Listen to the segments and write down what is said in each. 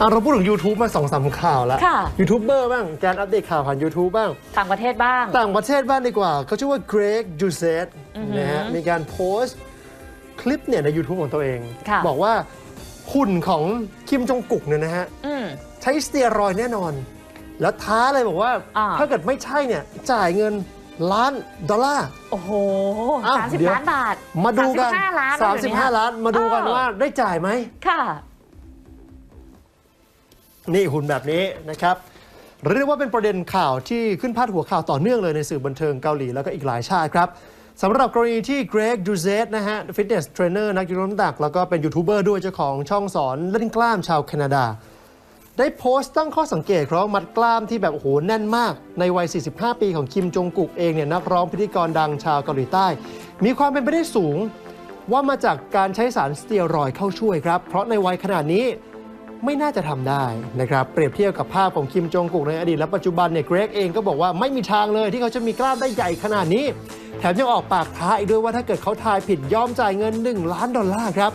อะเราพูดถึง YouTube มาสองสามข่าวแล้วค่ะ ยูทูบเบอร์บ้างการอัปเดตข่าวผ่าน YouTube บ้าง ต่างประเทศบ้าง ต่างประเทศบ้างดีกว่า เขาชื่อว่า Greg d u s e t อือหือนะฮะมีการโพสต์คลิปเนี่ยใน YouTube ของตัวเอง ค่ะ บอกว่าหุ่นของคิมจงกุกเนี่ยนะฮะ อืม ใช้สเตียรอยด์แน่นอน แล้วท้าเลยบอกว่า อ่า ถ้าเกิดไม่ใช่เนี่ย จ่ายเงินล้านดอลลาร์ โอ้โหอ้าวสามสิบเดี๋ยว ล้านบาทมาดูกันสามสิบห้าล้านนะเดี๋ยวนี้35 ล้าน มาดูกันเออว่าได้จ่ายไหม ค่ะ นี่หุ่นแบบนี้นะครับเรียกว่าเป็นประเด็นข่าวที่ขึ้นพาดหัวข่าวต่อเนื่องเลยในสื่อบันเทิงเกาหลีแล้วก็อีกหลายชาติครับสำหรับกรณีที่เกรกดูเซตนะฮะฟิตเนสเทรนเนอร์นักยกน้ำหนัก แล้วก็เป็นยูทูบเบอร์ด้วยเจ้าของช่องสอนเล่นกล้ามชาวแคนาดา ได้โพสต์ตั้งข้อสังเกตเพราะมัดกล้ามที่แบบโอ้โหแน่นมาก ในวัย 45 ปีของคิมจงกุกเองเนี่ยนักร้องพิธีกรดังชาวเกาหลีใต้ มีความเป็นไปได้สูงว่ามาจากการใช้สารสเตียรอยด์เข้าช่วยครับเพราะในวัยขนาดนี้ ไม่น่าจะทำได้นะครับ เปรียบเทียบกับภาพของคิมจองกุกในอดีตและปัจจุบันเนี่ยเกรกเองก็บอกว่าไม่มีทางเลยที่เขาจะมีกล้ามได้ใหญ่ขนาดนี้ แถมยังออกปากท้าอีกด้วยว่าถ้าเกิดเขาทายผิดยอมจ่ายเงิน 1 ล้านดอลลาร์ครับ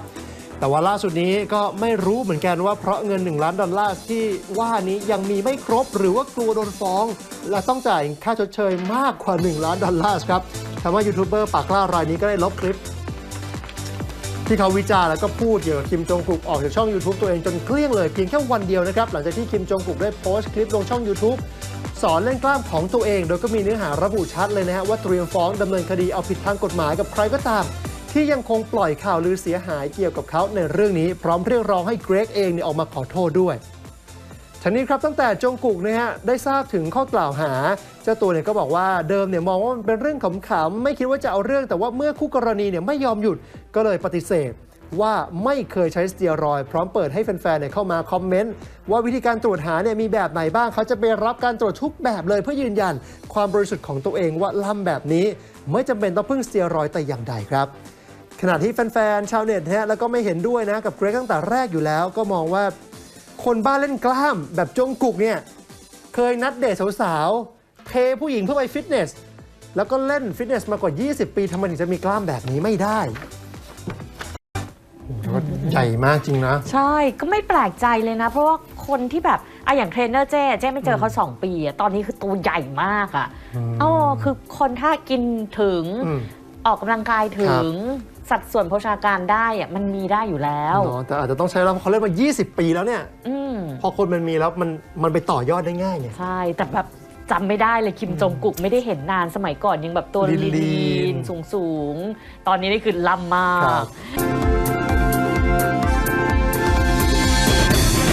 แต่ว่าล่าสุดนี้ก็ไม่รู้เหมือนกันว่าเพราะเงิน 1 ล้านดอลลาร์ที่ว่านี้ยังมีไม่ครบ หรือว่ากลัวโดนฟ้อง และต้องจ่ายค่าชดเชยมากกว่า 1 ล้านดอลลาร์ครับทำให้ยูทูบเบอร์ปากกล้ารายนี้ก็ได้ลบคลิป ที่เขาวิจารณ์แล้วก็พูดเกี่ยวกับคิมจงกุกออกจากช่อง YouTube ตัวเองจนเกลี้ยงเลยเพียงแค่วันเดียวนะครับหลังจากที่คิมจงกุกได้โพสต์คลิปลงช่อง YouTube สอนเล่นกล้ามของตัวเอง โดยก็มีเนื้อหาระบุชัดเลยนะฮะว่าเตรียมฟ้องดำเนินคดีเอาผิดทางกฎหมายกับใครก็ตาม ที่ยังคงปล่อยข่าวลือเสียหายเกี่ยวกับเขาในเรื่องนี้ พร้อมเรียกร้องให้เกรกเองเนี่ยออกมาขอโทษด้วย ทั้งนี้ครับตั้งแต่จงกุกเนี่ยฮะได้ทราบถึงข้อกล่าวหา เจ้าตัวเนี่ยก็บอกว่าเดิมเนี่ยมองว่ามันเป็นเรื่องขำๆไม่คิดว่าจะเอาเรื่อง แต่ว่าเมื่อคู่กรณีเนี่ยไม่ยอมหยุดก็เลยปฏิเสธว่าไม่เคยใช้สเตียรอยด์พร้อมเปิดให้แฟนๆเนี่ยเข้ามาคอมเมนต์ว่าวิธีการตรวจหาเนี่ยมีแบบไหนบ้างเขาจะไปรับการตรวจทุกแบบเลยเพื่อยืนยัน ความบริสุทธิ์ของตัวเองว่าล่ำแบบนี้ ไม่จำเป็นต้องพึ่งสเตียรอยแต่อย่างใดครับขณะที่แฟนๆชาวเน็ตฮะแล้วก็ไม่เห็นด้วยนะกับเกรกตั้งแต่แรกอยู่แล้ว ก็มองว่า คนบ้าเล่นกล้ามแบบจงกุกเนี่ยเคยนัดเดทสาวๆ เทผู้หญิงเพื่อไปฟิตเนส แล้วก็เล่นฟิตเนสมากว่า 20 ปีทำไมถึงจะมีกล้ามแบบนี้ไม่ได้โอ้โหแล้วก็ใหญ่มากจริงนะ ใช่ก็ไม่แปลกใจเลยนะ เพราะว่าคนที่แบบอะอย่างเทรนเนอร์เจ้เจ้ไม่เจอเขาสองปีอะตอนนี้คือตัวใหญ่มากอะอืมอ๋อคือคนถ้ากินถึง อืมออกกำลังกายถึงสัดส่วนโภชนาการได้อะมันมีได้อยู่แล้วเนาะแต่อาจจะต้องใช้แล้วเพราะเขาเล่นมา 20 ปีแล้วเนี่ยอืมพอคนมันมีแล้วมันมันไปต่อยอดได้ง่ายไงใช่แต่แบบจำไม่ได้เลยคิมจงกุกไม่ได้เห็นนานสมัยก่อนยังแบบตัวลีลีนๆนๆสูงๆตอนนี้นี่คือลำมาครักบ